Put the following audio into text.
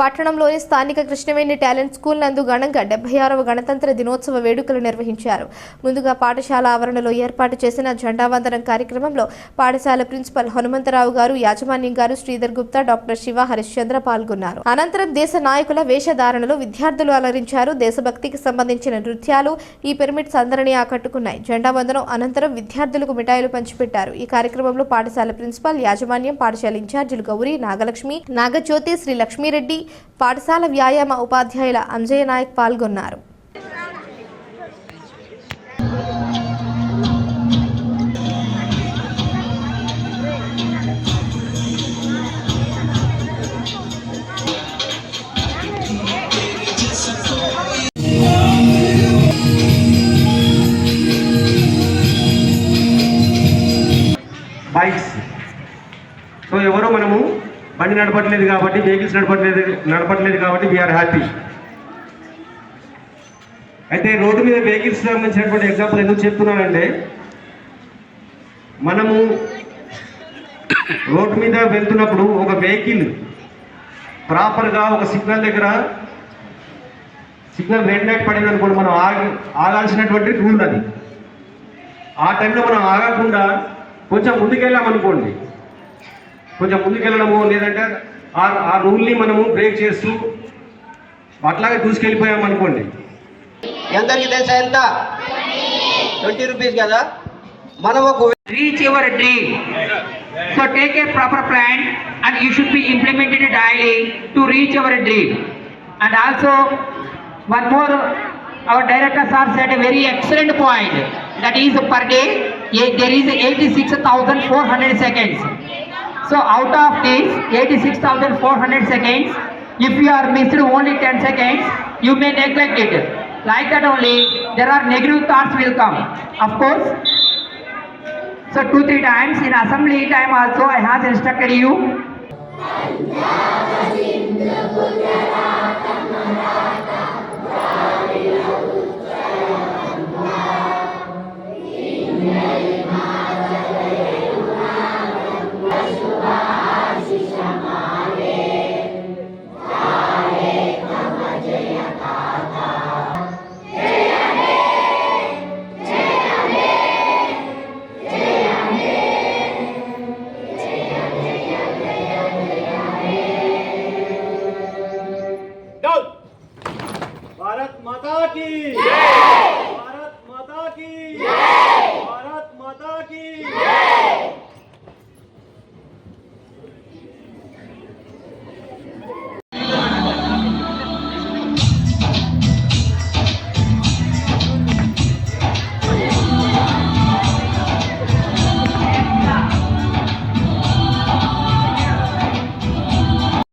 పట్టణంలోని స్థానిక Krishnaveni talent school నందు ఘనంగా డెబ్బై ఆరవ గణతంత్ర దినోత్సవ వేడుకలు నిర్వహించారు. ముందుగా పాఠశాల ఆవరణలో ఏర్పాటు చేసిన జెండా వందనం కార్యక్రమంలో పాఠశాల ప్రిన్సిపల్ హనుమంతరావు గారు యాజమాన్యం గారు శ్రీధర్ గుప్తా డాక్టర్ శివ హరిశ్చంద్ర పాల్గొన్నారు. అనంతరం దేశ నాయకుల వేషధారణలో విద్యార్థులు అలరించారు. దేశభక్తికి సంబంధించిన నృత్యాలు ఈ పిరమిడ్స్ అందరినీ ఆకట్టుకున్నాయి. జెండా వందనం అనంతరం విద్యార్థులకు మిఠాయిలు పంచిపెట్టారు. ఈ కార్యక్రమంలో పాఠశాల ప్రిన్సిపాల్ యాజమాన్యం పాఠశాల ఇన్ఛార్జీలు గౌరీ నాగలక్ష్మి నాగజ్యోతి శ్రీ లక్ష్మీరెడ్డి పాఠశాల వ్యాయామ ఉపాధ్యాయుల అంజయ్య నాయక్ పాల్గొన్నారు. బైక్స్ సో ఎవరో మనము బండి నడపట్లేదు కాబట్టి వెహికల్స్ నడపట్లేదు నడపట్లేదు కాబట్టి వీఆర్ హ్యాపీ అయితే రోడ్డు మీద వెహికల్స్ సంబంధించినటువంటి ఎగ్జాంపుల్ ఎందుకు చెప్తున్నానంటే మనము రోడ్డు మీద వెళ్తున్నప్పుడు ఒక వెహికల్ ప్రాపర్గా ఒక సిగ్నల్ దగ్గర సిగ్నల్ రెడ్ లైట్ పడింది అనుకోండి మనం ఆగి ఆగాల్సినటువంటి రూల్ అది. ఆ టైంలో మనం ఆగకుండా కొంచెం ముందుకెళ్ళామనుకోండి కొంచెం ముందుకెళ్ళడము లేదంటే ఆ ఆ రూల్ని మనము బ్రేక్ చేస్తూ అట్లాగే చూసుకెళ్ళిపోయాం అనుకోండి. ఎందరికి తెలుసా ఎంత? ట్వంటీ రూపీస్ కదా. మనం ఒక reach your dream so take a proper plan and you should be implemented daily to reach your dream and also one more our director sir said very excellent point that is per day there is eighty six thousand four hundred seconds So out of this 86,400 seconds, if you are missed only 10 seconds, you may neglect it. Like that only, there are negative thoughts will come. Of course, so two, three times in assembly time also I have instructed you.